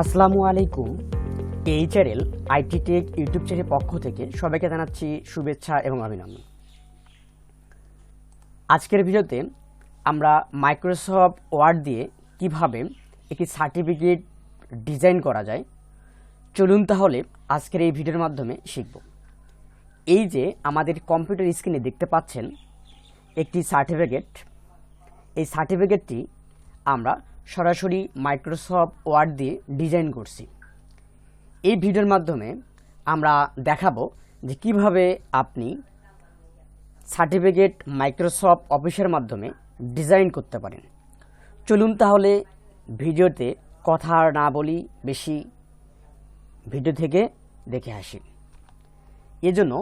আসসালামু আলাইকুম। এই চ্যানেল আইটি টেক ইউটিউব চ্যানেলের পক্ষ থেকে সবাইকে জানাচ্ছি শুভেচ্ছা এবং অভিনন্দন। আজকের ভিডিওতে আমরা মাইক্রোসফট ওয়ার্ড দিয়ে কীভাবে একটি সার্টিফিকেট ডিজাইন করা যায়, চলুন তাহলে আজকের এই ভিডিওর মাধ্যমে শিখব। এই যে আমাদের কম্পিউটার স্ক্রিনে দেখতে পাচ্ছেন একটি সার্টিফিকেট, এই সার্টিফিকেটটি আমরা সরাসরি মাইক্রোসফট ওয়ার্ড দিয়ে ডিজাইন করছি। এই ভিডিওর মাধ্যমে আমরা দেখাবো যে কীভাবে আপনি সার্টিফিকেট মাইক্রোসফট অফিসের মাধ্যমে ডিজাইন করতে পারেন। চলুন তাহলে ভিডিওতে কথা না বলি, বেশি ভিডিও থেকে দেখে আসি। এজন্য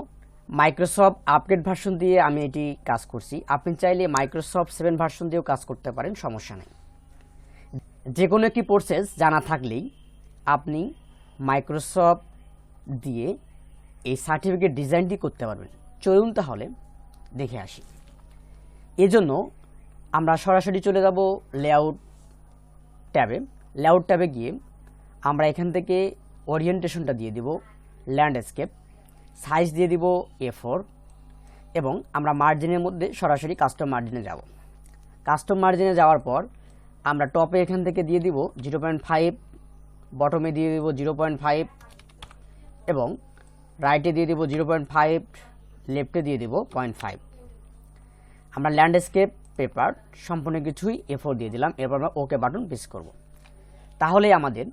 মাইক্রোসফট আপডেট ভার্সন দিয়ে আমি এটি কাজ করছি। আপনি চাইলে মাইক্রোসফট সেভেন ভার্সন দিয়েও কাজ করতে পারেন, সমস্যা নেই। যে কোনো একটি প্রসেস জানা থাকলেই আপনি মাইক্রোসফট দিয়ে এই সার্টিফিকেট ডিজাইনটি করতে পারবেন। চলুন তাহলে দেখে আসি। এজন্য আমরা সরাসরি চলে যাব লেআউট ট্যাবে। লেআউট ট্যাবে গিয়ে আমরা এখান থেকে ওরিয়েন্টেশনটা দিয়ে দিব ল্যান্ডস্কেপ সাইজ দিয়ে দিব এ ফোর এবং আমরা মার্জিনের মধ্যে সরাসরি কাস্টম মার্জিনে যাব। কাস্টম মার্জিনে যাওয়ার পর আমরা টপে এখান থেকে দিয়ে দিব জিরো পয়েন্ট ফাইভ বটমে দিয়ে দিব জিরো পয়েন্ট ফাইভ এবং রাইটে দিয়ে দিব জিরো পয়েন্ট ফাইভ লেফটে দিয়ে দিব পয়েন্ট ফাইভ আমরা ল্যান্ডস্কেপ পেপার সম্পূর্ণ কিছুই এফোর দিয়ে দিলাম। এরপর আমরা ওকে বাটন প্রেস করব। তাহলেই আমাদের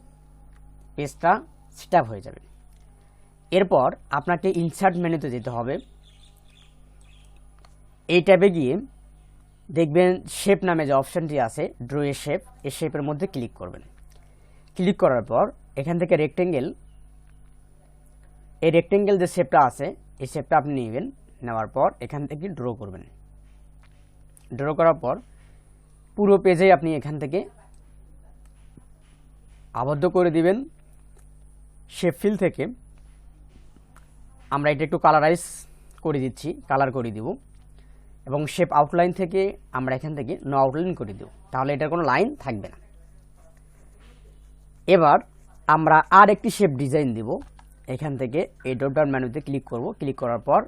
পেজটা সেট হয়ে যাবে। এরপর আপনাকে ইনসার্ট মেনুতে যেতে হবে। এই ট্যাবে গিয়ে দেখবেন শেপ নামে যে অপশানটি আছে ড্র এ শেপ এ শেপের মধ্যে ক্লিক করবেন। ক্লিক করার পর এখান থেকে রেক্টেঙ্গেল এই রেক্টেঙ্গেল যে শেপটা আছে, এই শেপটা আপনি নেবেন, নেওয়ার পর এখান থেকে ড্র করবেন। ড্র করার পর পুরো পেজেই আপনি এখান থেকে আবদ্ধ করে দিবেন। শেপ ফিল থেকে আমরা এটা একটু কালারাইজ করে দিচ্ছি কালার করে দিব। এবং শেপ আউটলাইন থেকে আমরা এখান থেকে নো আউটলাইন করে দেব তাহলে এটার কোনো লাইন থাকবে না। এবার আমরা আর একটি শেপ ডিজাইন দিব। এখান থেকে এই ডটডাউন মেনুতে ক্লিক করব। ক্লিক করার পর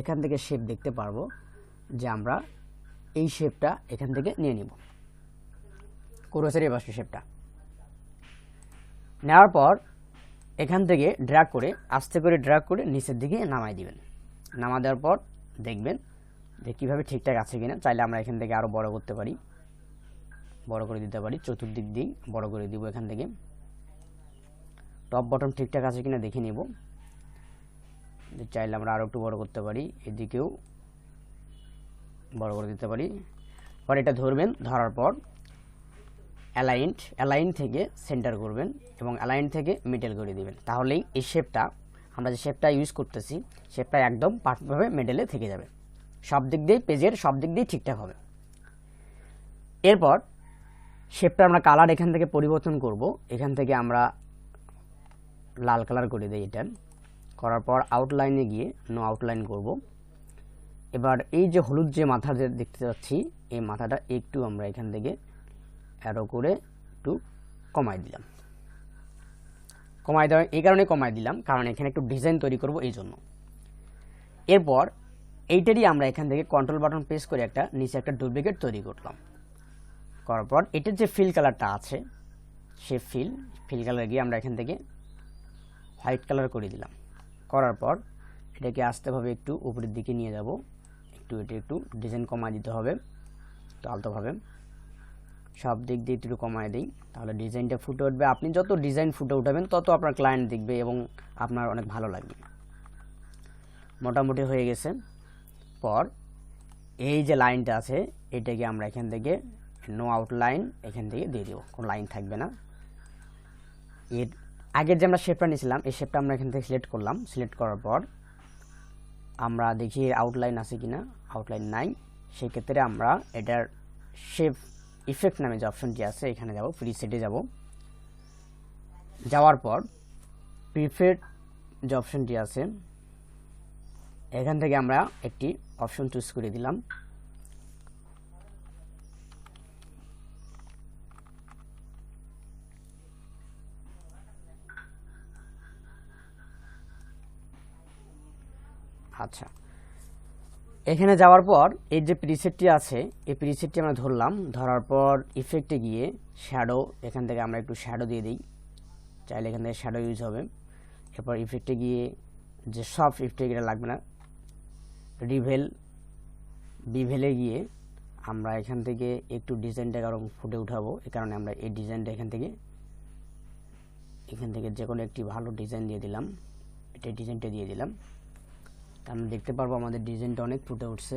এখান থেকে শেপ দেখতে পারব যে আমরা এই শেপটা এখান থেকে নিয়ে নিব। কোরসের এই বাসু শেপটা নেওয়ার পর এখান থেকে ড্র্যাগ করে, আস্তে করে ড্র্যাগ করে নিচের দিকে নামাই দিবেন। নামা দেওয়ার পর দেখবেন যে কীভাবে ঠিকঠাক আছে কিনা, চাইলে আমরা এখান থেকে আরও বড় করতে পারি। বড় করে দিতে পারি, চতুর্দিক দিক বড় করে দিব এখান থেকে। টপ বটম ঠিকঠাক আছে কিনা দেখে নেব। চাইলে আমরা আরও একটু বড় করতে পারি, এদিকেও বড় করে দিতে পারি। পর এটা ধরবেন, ধরার পর অ্যালাইন্ট অ্যালাইন থেকে সেন্টার করবেন এবং অ্যালাইন থেকে মিডল করে দিবেন। তাহলেই এই শেপটা আমরা যে শেপটা ইউজ করতেছি শেপটা একদম পারফেক্টভাবে মিডলে থেকে যাবে। সব দিক দিয়েই পেজের সব দিক দিয়ে ঠিকঠাক হবে। এরপর শেপটা আমরা কালার এখান থেকে পরিবর্তন করব। এখান থেকে আমরা লাল কালার করে দিই এটা। করার পর আউটলাইনে গিয়ে নো আউটলাইন করব। এবার এই যে হলুদ যে মাথা যে দেখতে পাচ্ছি এই মাথাটা একটু আমরা এখান থেকে অ্যারো করে একটু কমাই দিলাম। কমাই দেওয়া, এই কারণে কমাই দিলাম, কারণ এখানে একটু ডিজাইন তৈরি করব এই জন্য। এরপর এইটারই আমরা এখান থেকে কন্ট্রোল বাটন প্রেস করে একটা নিচে একটা ডুপ্লিকেট তৈরি করলাম। করার পর এটার যে ফিল কালারটা আছে, সে ফিল ফিল কালার গিয়ে আমরা এখান থেকে হোয়াইট কালার করে দিলাম। করার পর এটাকে আস্তেভাবে একটু উপরের দিকে নিয়ে যাব। একটু এটা একটু ডিজাইন কমায় দিতে হবে, একটু আলতোভাবে। সব দিক দিয়ে একটু কমায় দিই, তাহলে ডিজাইনটা ফুটে উঠবে। আপনি যত ডিজাইন ফুটে উঠাবেন, তত আপনার ক্লায়েন্ট দেখবে এবং আপনার অনেক ভালো লাগবে। মোটামুটি হয়ে গেছে। পর এই যে লাইনটা আছে, এটাকে আমরা এখান থেকে নো আউট লাইন এখান থেকে দিয়ে দেবো। কোনো লাইন থাকবে না। এর আগের যে আমরা শেপটা নিয়েছিলাম, এই শেপটা আমরা এখান থেকে সিলেক্ট করলাম। সিলেক্ট করার পর আমরা দেখি আউটলাইন আছে কিনা। আউটলাইন নাই। সেক্ষেত্রে আমরা এটার শেপ ইফেক্ট নামে যে অপশনটি আছে, এখানে যাব ফ্রি সেটে যাব। যাওয়ার পর প্রিফেড যে অপশনটি আছে এখান থেকে আমরা একটি অপশন চুজ করে দিলাম। আচ্ছা। এখানে যাওয়ার পর এর যে প্রিসেটটি আছে, এই প্রিসেটটি আমরা ধরলাম। ধরার পর ইফেক্টে গিয়ে শ্যাডো এখান থেকে আমরা একটু শ্যাডো দিয়ে দিই। চাইলে এখান থেকে শ্যাডো ইউজ হবে। এরপর ইফেক্টে গিয়ে যে সফট ইফেক্ট এটা লাগবে না। রিভেল বিভেলে গিয়ে আমরা এখান থেকে একটু ডিজাইনটাকে আরও ফুটে উঠাবো, এ কারণে আমরা এই ডিজাইনটা এখান থেকে এখান থেকে যে কোনো একটি ভালো ডিজাইন দিয়ে দিলাম এটা ডিজাইনটা দিয়ে দিলাম। আমরা দেখতে পারব আমাদের ডিজাইনটা অনেক ফুটে উঠছে।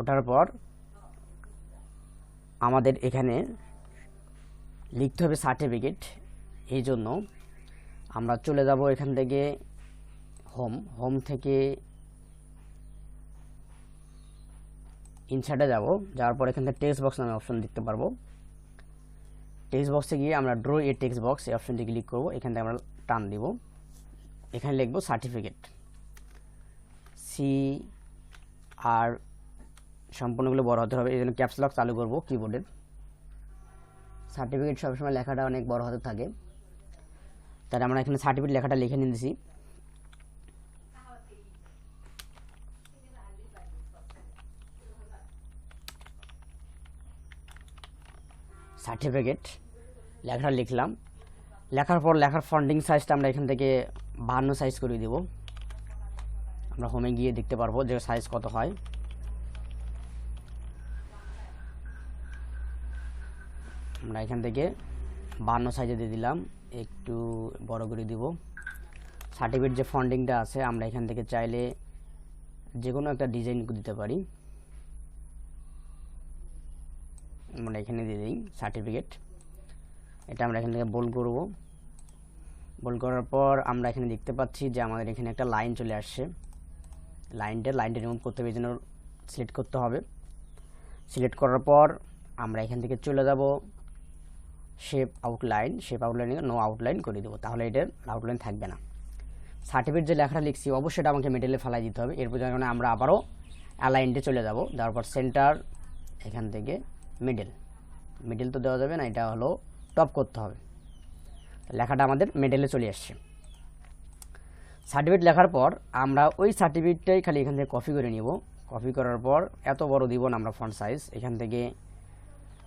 ওঠার পর আমাদের এখানে লিখতে হবে সার্টিফিকেট এই জন্য আমরা চলে যাব এখান থেকে হোম হোম থেকে ইনসার্টে যাব, যাওয়ার পর এখান থেকে টেক্সট বক্স নামে অপশন দেখতে পারব। টেক্সট বক্সে গিয়ে আমরা ড্র এ টেক্সট বক্স এই অপশনটি ক্লিক করব, এখান থেকে আমরা টান দিব। এখানে লিখব সার্টিফিকেট সি আর সম্পূর্ণগুলো বড় হতে হবে, এই জন্য ক্যাপস লক চালু করব কিবোর্ডের সার্টিফিকেট সবসময় লেখাটা অনেক বড় হতে থাকে। তাহলে আমরা এখানে সার্টিফিকেট লেখাটা লিখে নিয়েছি সার্টিফিকেট লেখাটা লিখলাম। লেখার পর, লেখার ফন্ডিং সাইজটা আমরা এখান থেকে বাহান্ন সাইজ করে দেব। আমরা হোমে গিয়ে দেখতে পারব যে সাইজ কত হয়। আমরা এখান থেকে বান্ন সাইজে দিয়ে দিলাম। একটু বড় করে দিব। সার্টিফিকেট যে ফন্ডিংটা আছে, আমরা এখান থেকে চাইলে যে কোনো একটা ডিজাইন দিতে পারি। আমরা এখানে দিয়ে দিই সার্টিফিকেট এটা আমরা এখান থেকে বোল করব। বোল করার পর আমরা এখানে দেখতে পাচ্ছি যে আমাদের এখানে একটা লাইন চলে আসছে। লাইনটা লাইনটা রিমুভ করতে হবে জন্য সিলেক্ট করতে হবে। সিলেক্ট করার পর আমরা এখান থেকে চলে যাব। শেপ আউটলাইন শেপ আউটলাইনে নো আউটলাইন করে দেবো। তাহলে এটার আউটলাইন থাকবে না। সার্টিফিকেট যে লেখাটা লিখছি, অবশ্যই এটা আমাকে মেটেলে ফেলাই দিতে হবে। এরপর যখন আমরা আবারও অ্যালাইনটে চলে যাব তারপর সেন্টার এখান থেকে মিডল মিডল তো দেওয়া যাবে না, এটা হলো টপ করতে হবে। লেখাটা আমাদের মিডলে চলে আসছে। সার্টিফিকেট লেখার পর আমরা ওই সার্টিফিকেটটাই খালি এখান থেকে কপি করে নিব। কপি করার পর এত বড় দিব না আমরা ফন্ট সাইজ এখান থেকে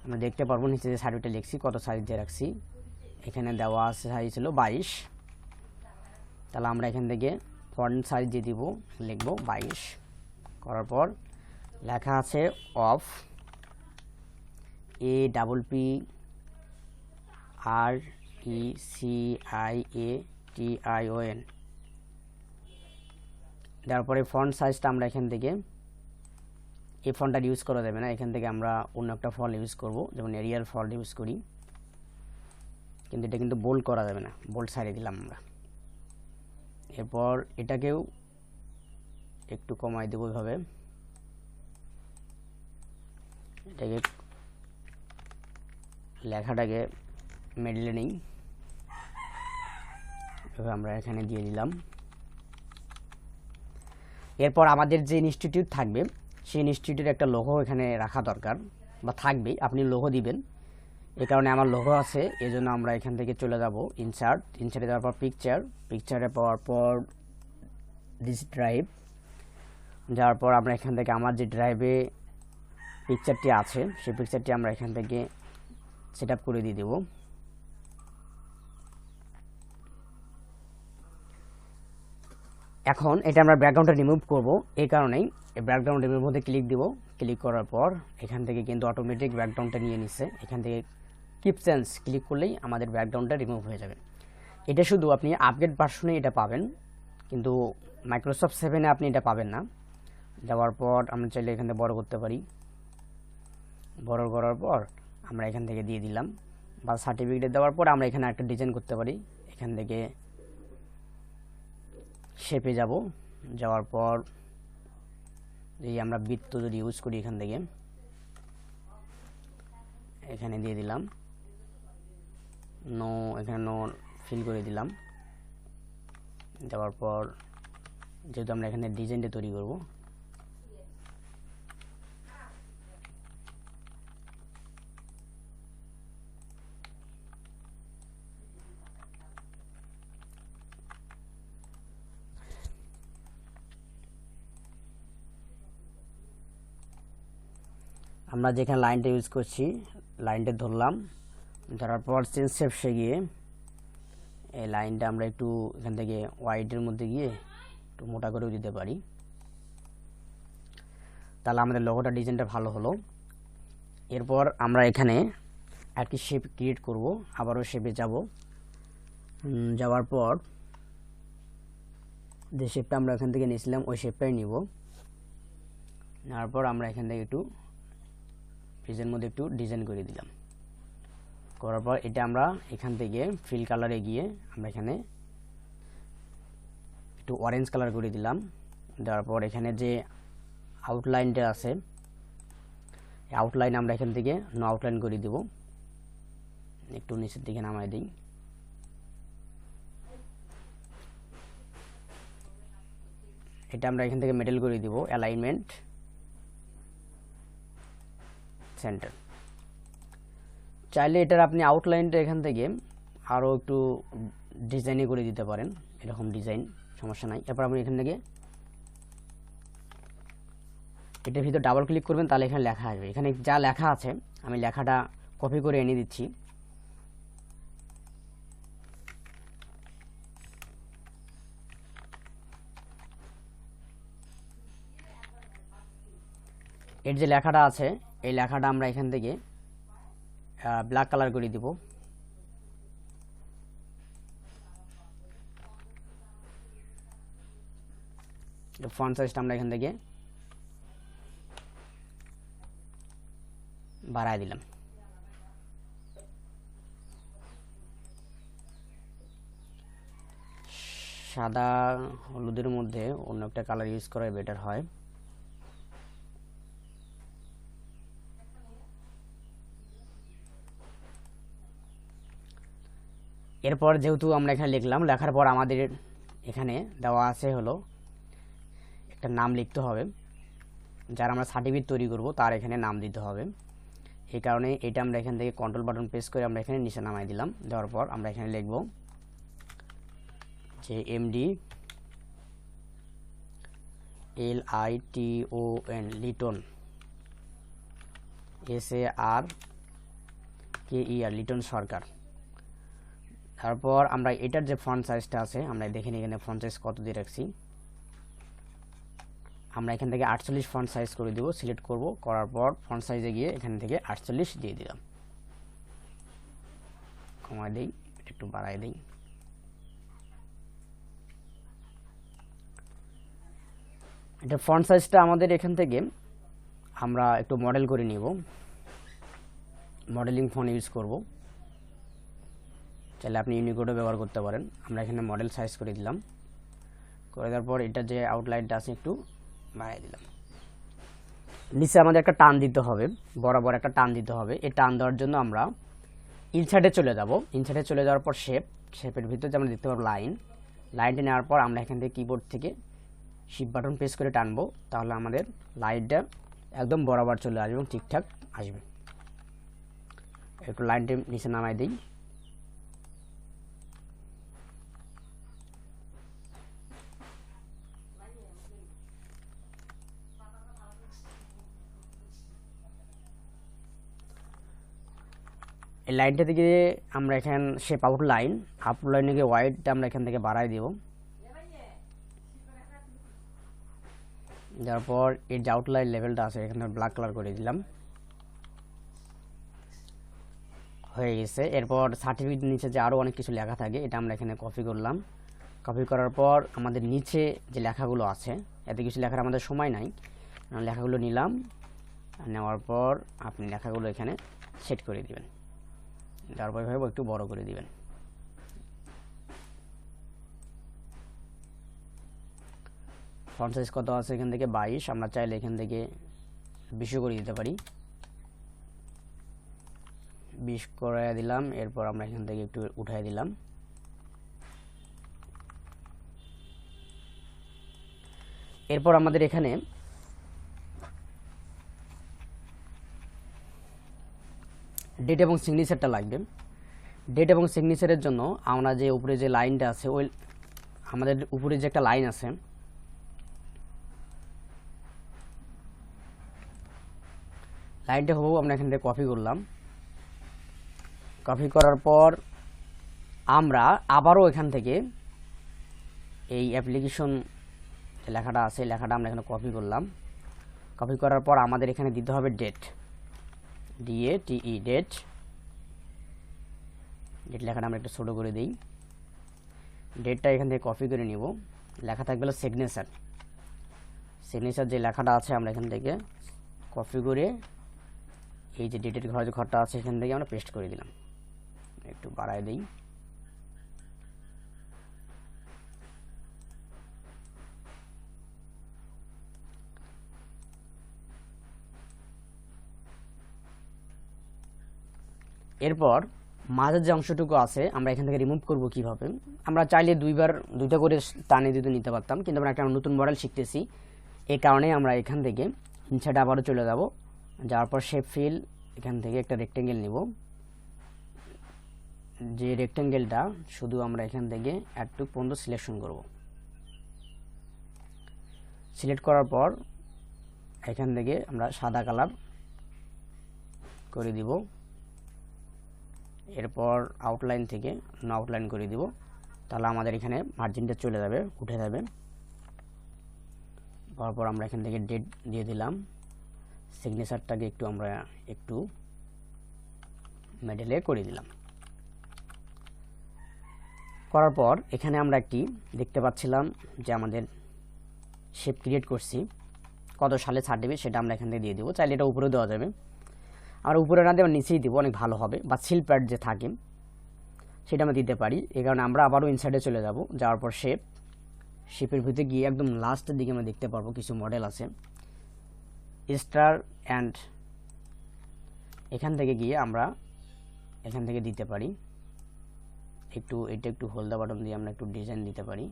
আমরা দেখতে পারব নিচে যে সার্টিফিকেট লিখছি, কত সাইজ দিয়ে রাখছি। এখানে দেওয়া সাইজ ছিল বাইশ। তাহলে আমরা এখান থেকে ফন্ট সাইজ দিয়ে দিব, লিখব বাইশ। করার পর লেখা আছে of A double P R E C I A T I O N তারপরে ফন্ট সাইজটা আমরা এখান থেকে, এই ফন্টটা ইউজ করা যাবে না। এখান থেকে আমরা অন্য একটা ফল ইউজ করব, যেমন এরিয়াল ফল ইউজ করি। কিন্তু এটা কিন্তু বোল্ড করা যাবে না বোল্ড সারিয়ে দিলাম আমরা। এরপর এটাকেও একটু কমাই দেবো এভাবে এটাকে লেখাটাকে মেডলে নেই আমরা এখানে দিয়ে দিলাম। এরপর আমাদের যে ইনস্টিটিউট থাকবে, সেই ইনস্টিটিউটের একটা লোগো এখানে রাখা দরকার, বা থাকবে আপনি লোগো দিবেন। এ কারণে আমার লোগো আছে এই জন্য আমরা এখান থেকে চলে যাব ইনসার্ট ইনসার্টে যাওয়ার পর পিকচার পিকচারে পাওয়ার পর দিস ড্রাইভ যাওয়ার পর আমরা এখান থেকে, আমার যে ড্রাইভে পিকচারটি আছে, সেই পিকচারটি আমরা এখান থেকে সেট করে দিয়ে দেবো। এখন এটা আমরা ব্যাকগ্রাউন্ডটা রিমুভ করব। এই কারণেই এই ব্যাকগ্রাউন্ড রিমুভ মধ্যে ক্লিক দিব। ক্লিক করার পর এখান থেকে কিন্তু অটোমেটিক ব্যাকগ্রাউন্ডটা নিয়ে নিচ্ছে। এখান থেকে কিপ চেঞ্জ ক্লিক করলেই আমাদের ব্যাকগ্রাউন্ডটা রিমুভ হয়ে যাবে। এটা শুধু আপনি আপডেট ভার্সনে এটা পাবেন, কিন্তু মাইক্রোসফট সেভেনে আপনি এটা পাবেন না। দেওয়ার পর আমরা চাইলে এখান থেকে বড় করতে পারি। বড় করার পর আমরা এখান থেকে দিয়ে দিলাম। বা সার্টিফিকেট দেওয়ার পর আমরা এখানে একটা ডিজাইন করতে পারি। এখান থেকে শেপে যাব। যাওয়ার পর এই আমরা বৃত্ত যদি ইউজ করি এখান থেকে, এখানে দিয়ে দিলাম। নো এখানে নো ফিল করে দিলাম। দেওয়ার পর যেহেতু আমরা এখানে ডিজাইনটা তৈরি করব আমরা যেখানে লাইনটা ইউজ করছি, লাইনটা ধরলাম। ধরার পর চেঞ্জ শেপসে গিয়ে এই লাইনটা আমরা একটু এখান থেকে হোয়াইটের মধ্যে গিয়ে একটু মোটা করেও দিতে পারি। তাহলে আমাদের লোগোটা ডিজাইনটা ভালো হলো। এরপর আমরা এখানে একটি শেপ ক্রিয়েট করব, আবারও শেপে যাব। যাওয়ার পর যে শেপটা আমরা এখান থেকে নিয়েছিলাম, ওই শেপটাই নিব। নেওয়ার পর আমরা এখান থেকে একটু পেজের মধ্যে একটু ডিজাইন করে দিলাম। করার পর এটা আমরা এখান থেকে ফিল কালারে গিয়ে আমরা এখানে একটু অরেঞ্জ কালার করে দিলাম। দেওয়ার পর এখানে যে আউটলাইনটা আছে আউটলাইন আমরা এখান থেকে নো আউটলাইন করে দিব। একটু নিচের দিকে নামাই দিই। এটা আমরা এখান থেকে মেডেল করে দিব অ্যালাইনমেন্ট সেন্টার চাইলে এটার আপনি আউটলাইনটা এখান থেকে আরও একটু ডিজাইনে করে দিতে পারেন, এরকম ডিজাইন সমস্যা নাই। এরপর আপনি এখান থেকে এটার ভিতর ডাবল ক্লিক করবেন, তাহলে এখানে লেখা আসবে। এখানে যা লেখা আছে, আমি লেখাটা কপি করে এনে দিচ্ছি। এর যে লেখাটা আছে এই লেখাটা আমরা এখান থেকে ব্ল্যাক কালার করে দিব। ফন্ট সাইজটা আমরা এখান থেকে বাড়ায় দিলাম। সাদা হলুদের মধ্যে অন্য একটা কালার ইউজ করা বেটার হয়। এরপর যেহেতু আমরা এখানে লিখলাম, লেখার পর আমাদের এখানে দেওয়া আছে হলো একটা নাম লিখতে হবে। যার আমরা সার্টিফিকেট তৈরি করব, তার এখানে নাম দিতে হবে। এই কারণে এটা আমরা এখান থেকে কন্ট্রোল বাটন প্রেস করে আমরা এখানে নিচে নামাই দিলাম। দেওয়ার পর আমরা এখানে লিখব যে MD L I T O N Liton S A R K E R Liton Sarkar তারপর আমরা এটার যে ফন্ট সাইজটা আছে, আমরা দেখে নিই এখানে ফন্ট সাইজ কত দিয়ে রাখছি। আমরা এখান থেকে আটচল্লিশ ফন্ট সাইজ করে দেবো সিলেক্ট করব, করার পর ফন্ট সাইজে গিয়ে এখান থেকে আটচল্লিশ দিয়ে দিলাম। কমায় দিই একটু বাড়াই দিই। এটা ফন্ট সাইজটা আমাদের এখান থেকে আমরা একটু মডেল করে নিব। মডেলিং ফোন ইউজ করব। চাইলে আপনি ইউনিকোডও ব্যবহার করতে পারেন। আমরা এখানে মডেল সাইজ করে দিলাম। করে দেওয়ার পর এটা যে আউটলাইনটা আছে একটু বাড়াই দিলাম। নিচে আমাদের একটা টান দিতে হবে। বরাবর একটা টান দিতে হবে। এই টান দেওয়ার জন্য আমরা ইনসাইডে চলে যাব। ইনসাইডে চলে যাওয়ার পর শেপ শেপের ভিতরে যে আমরা দেখতে পাবো লাইন লাইনটা নেওয়ার পর আমরা এখান থেকে কিবোর্ড থেকে শিপ বাটন প্রেস করে টানবো। তাহলে আমাদের লাইনটা একদম বরাবর চলে আসবে এবং ঠিকঠাক আসবে। একটু লাইনটা নিচে নামাই দিই। এই লাইনটা থেকে আমরা এখান শেপ আউট লাইন আপ লাইনে গিয়ে হোয়াইটটা আমরা এখান থেকে বাড়াই দেব। যার পর এর যে আউটলাইন লেভেলটা আছে, এখানে ব্ল্যাক কালার করে দিলাম। হয়ে গেছে। এরপর সার্টিফিকেট নিচে যে আরও অনেক কিছু লেখা থাকে, এটা আমরা এখানে কপি করলাম। কপি করার পর আমাদের নিচে যে লেখাগুলো আছে, এত কিছু লেখার আমাদের সময় নাই। লেখাগুলো নিলাম। নেওয়ার পর আপনি লেখাগুলো এখানে সেট করে দিবেন। তারপর ভাবে একটু বড় করে দিবেন। ফন্ট সাইজ কত আছে এখান থেকে? বাইশ। আমরা চাইলে এখান থেকে বিশও করে দিতে পারি। বিশ করে দিলাম। এরপর আমরা এখান থেকে একটু উঠাই দিলাম। এরপর আমাদের এখানে ডেট এবং সিগনেচারটা লাগবে। ডেট এবং সিগনেচারের জন্য আমরা যে উপরে যে লাইনটা আছে, ওই আমাদের উপরে যে একটা লাইন আছে লাইনটা হবু আমরা এখান থেকে কপি করলাম। কপি করার পর আমরা আবারও এখান থেকে এই অ্যাপ্লিকেশন লেখাটা আছে লেখাটা আমরা এখানে কপি করলাম। কপি করার পর আমাদের এখানে দিতে হবে date D A T E date date. লেখাটা আমরা একটু ছোটো করে দিই। ডেটটা এখান থেকে কপি করে নিব। লেখা থাকবে হলো সিগনেচার সিগনেচার যে লেখাটা আছে আমরা এখান থেকে কপি করে এই যে ডেটের ঘর যে ঘরটা আছে এখান থেকে আমরা পেস্ট করে দিলাম। একটু বাড়ায় দিই। এরপর মাঝের যে অংশটুকু আছে, আমরা এখান থেকে রিমুভ করব কীভাবে? আমরা চাইলে দুইবার, দুইটা করে টানে দুটো নিতে পারতাম, কিন্তু আমরা একটা নতুন মডেল শিখতেছি। এই কারণে আমরা এখান থেকে ইনসাইড আবারও চলে যাব। যাওয়ার পর শেপ ফিল এখান থেকে একটা রেক্টেঙ্গেল নিব। যে রেক্টেঙ্গেলটা শুধু আমরা এখান থেকে একটু পর্যন্ত সিলেকশন করব। সিলেক্ট করার পর এখান থেকে আমরা সাদা কালার করে দিব। এরপর আউটলাইন থেকে আউটলাইন করে দিব। তাহলে আমাদের এখানে মার্জিনটা চলে যাবে, উঠে যাবে। তারপর আমরা এখান থেকে ডেট দিয়ে দিলাম। সিগনেচারটাকে একটু আমরা একটু মেডেলে করে দিলাম। করার পর এখানে আমরা একটি দেখতে পাচ্ছিলাম যে আমাদের শেপ ক্রিয়েট করছি। কত সালে ছাড় সার্টিফিকেট সেটা আমরা এখান থেকে দিয়ে দেবো। চাইলে এটা উপরেও দেওয়া যাবে। আমরা উপরে না দেওয়া, নিচেই দিব, অনেক ভালো হবে। বা সিল প্যাড যে থাকে, সেটা আমরা দিতে পারি। এই কারণে আমরা আবারও ইনসাইডে চলে যাব। যাওয়ার পর শেপ শেপের ভিতরে গিয়ে একদম লাস্টের দিকে আমরা দেখতে পারব কিছু মডেল আছে। স্টার অ্যান্ড এখান থেকে গিয়ে আমরা এখান থেকে দিতে পারি। একটু, এটা একটু হোলদা বাটন দিয়ে আমরা একটু ডিজাইন দিতে পারি।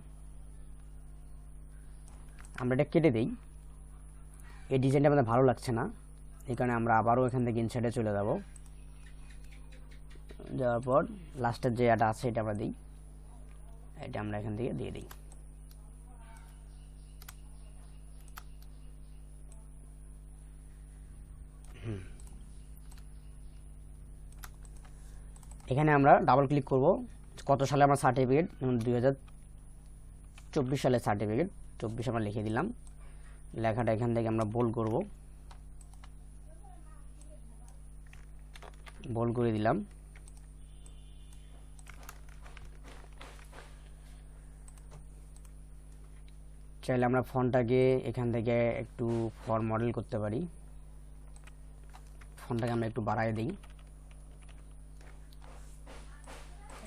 আমরা এটা কেটে দিই। এই ডিজাইনটা আমাদের ভালো লাগছে না। কারণে আমরা আবারও এখান থেকে ইনসাইডে চলে যাব। যাওয়ার পর লাস্টের যে এটা আছে, এটা আমরা দিই। এটা আমরা এখান থেকে দিয়ে দিই। এখানে আমরা ডাবল ক্লিক করব। কত সালে আমার সার্টিফিকেট দুই হাজার চব্বিশ সালের সার্টিফিকেট চব্বিশ আমরা লিখে দিলাম। লেখাটা এখান থেকে আমরা বোল করব। বোল করে দিলাম। চাইলে আমরা ফোনটাকে এখান থেকে একটু ফর মডেল করতে পারি। ফোনটাকে আমরা একটু বাড়াই দিই।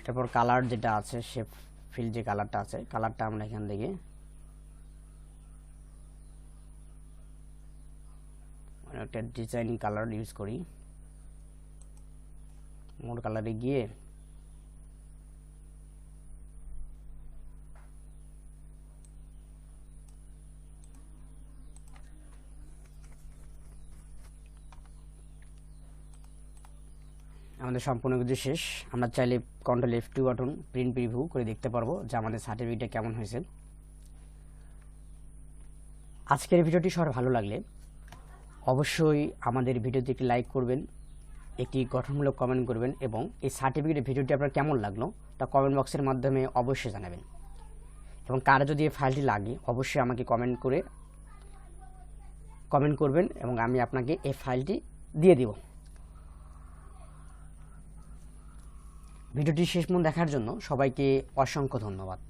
তারপর কালার যেটা আছে শেপ ফিল যে কালারটা আছে কালারটা আমরা এখান থেকে একটা ডিজাইনিং কালার ইউজ করি। মোর কালারে গিয়ে আমাদের সম্পূর্ণ কিছু শেষ। আমরা চাইলে control F two button print preview করে দেখতে পারব যে আমাদের সার্টিফিকেটটা কেমন হয়েছে। আজকের ভিডিওটি সবার ভালো লাগলে অবশ্যই আমাদের ভিডিওতে একটি লাইক করবেন। একটি গঠনমূলক কমেন্ট করবেন এবং এই সার্টিফিকেটের ভিডিওটি আপনার কেমন লাগল তা কমেন্ট বক্সের মাধ্যমে অবশ্যই জানাবেন। এবং কার যদি এই ফাইলটি লাগে, অবশ্যই আমাকে কমেন্ট করে কমেন্ট করবেন এবং আমি আপনাকে এই ফাইলটি দিয়ে দিব। ভিডিওটি শেষ মন দেখার জন্য সবাইকে অসংখ্য ধন্যবাদ।